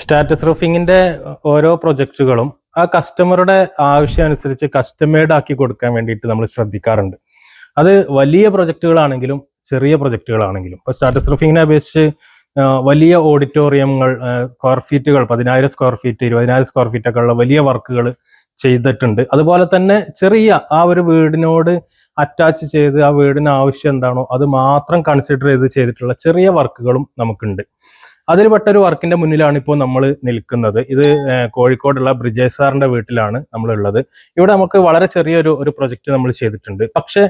Status റൂഫിങ്ങിന്റെ ഓരോ പ്രൊജക്റ്റുകളും ആ കസ്റ്റമറുടെ ആവശ്യം അനുസരിച്ച് കസ്റ്റമേഡ് ആക്കി കൊടുക്കാൻ വേണ്ടിയിട്ട് നമ്മൾ ശ്രദ്ധിക്കാറുണ്ട്. അത് വലിയ പ്രൊജക്റ്റുകളാണെങ്കിലും ചെറിയ പ്രൊജക്റ്റുകളാണെങ്കിലും. ഇപ്പോൾ സ്റ്റാറ്റസ് റൂഫിങ്ങിനെ അപേക്ഷിച്ച് വലിയ ഓഡിറ്റോറിയങ്ങൾ സ്ക്വയർ ഫീറ്റുകൾ പതിനായിരം സ്ക്വയർ ഫീറ്റ് ഇരുപതിനായിരം സ്ക്വയർ ഫീറ്റ് ഒക്കെ ഉള്ള വലിയ വർക്കുകൾ ചെയ്തിട്ടുണ്ട്. അതുപോലെ തന്നെ ചെറിയ ആ ഒരു വീടിനോട് അറ്റാച്ച് ചെയ്ത് ആ വീടിന് ആവശ്യം എന്താണോ അത് മാത്രം കൺസിഡർ ചെയ്ത് ചെയ്തിട്ടുള്ള ചെറിയ വർക്കുകളും നമുക്കുണ്ട്. അതിൽപ്പെട്ട ഒരു വർക്കിന്റെ മുന്നിലാണ് ഇപ്പോൾ നമ്മൾ നിൽക്കുന്നത്. ഇത് കോഴിക്കോടുള്ള ബ്രിജേഷ് സാറിന്റെ വീട്ടിലാണ് നമ്മളുള്ളത്. ഇവിടെ നമുക്ക് വളരെ ചെറിയൊരു ഒരു പ്രൊജക്റ്റ് നമ്മൾ ചെയ്തിട്ടുണ്ട്. പക്ഷെ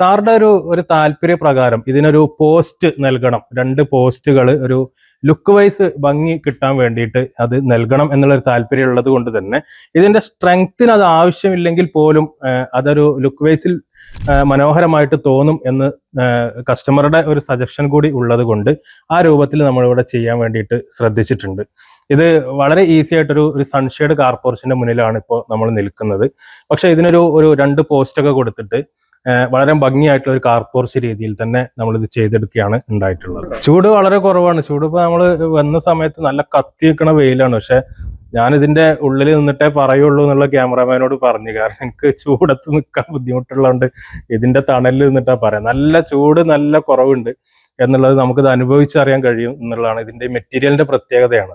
സാറിന്റെ ഒരു ഒരു താല്പര്യ പ്രകാരം ഇതിനൊരു പോസ്റ്റ് നൽകണം. രണ്ട് പോസ്റ്റുകൾ ഒരു ലുക്ക് വൈസ് ഭംഗി കിട്ടാൻ വേണ്ടിയിട്ട് അത് നൽകണം എന്നുള്ളൊരു താല്പര്യം ഉള്ളത് കൊണ്ട് തന്നെ ഇതിന്റെ സ്ട്രെങ്ത്തിന് അത് ആവശ്യമില്ലെങ്കിൽ പോലും അതൊരു ലുക്ക് വൈസിൽ മനോഹരമായിട്ട് തോന്നും എന്ന് കസ്റ്റമറുടെ ഒരു സജഷൻ കൂടി ഉള്ളത് കൊണ്ട് ആ രൂപത്തിൽ നമ്മളിവിടെ ചെയ്യാൻ വേണ്ടിയിട്ട് ശ്രദ്ധിച്ചിട്ടുണ്ട്. ഇത് വളരെ ഈസി ആയിട്ടൊരു ഒരു സൺഷെയ്ഡ് കാർപോർഷന്റെ മുന്നിലാണ് ഇപ്പോൾ നമ്മൾ നിൽക്കുന്നത്. പക്ഷെ ഇതിനൊരു ഒരു രണ്ട് പോസ്റ്റൊക്കെ കൊടുത്തിട്ട് വളരെ ഭംഗിയായിട്ടുള്ള ഒരു കാർപോർച്ച് രീതിയിൽ തന്നെ നമ്മൾ ഇത് ചെയ്തെടുക്കുകയാണ് ഉണ്ടായിട്ടുള്ളത്. ചൂട് വളരെ കുറവാണ്. ചൂട് ഇപ്പോൾ നമ്മൾ വന്ന സമയത്ത് നല്ല കത്തി നിൽക്കണ വെയിലാണ്. പക്ഷെ ഞാൻ ഇതിന്റെ ഉള്ളിൽ നിന്നിട്ടേ പറയുള്ളൂ എന്നുള്ള ക്യാമറാമാനോട് പറഞ്ഞു. കാരണം എനിക്ക് ചൂടത്ത് നിൽക്കാൻ ബുദ്ധിമുട്ടുള്ളതുകൊണ്ട് ഇതിന്റെ തണലിൽ നിന്നിട്ടാ പറയാം. നല്ല ചൂട് നല്ല കുറവുണ്ട് എന്നുള്ളത് നമുക്കിത് അനുഭവിച്ചറിയാൻ കഴിയും എന്നുള്ളതാണ് ഇതിന്റെ മെറ്റീരിയലിന്റെ പ്രത്യേകതയാണ്.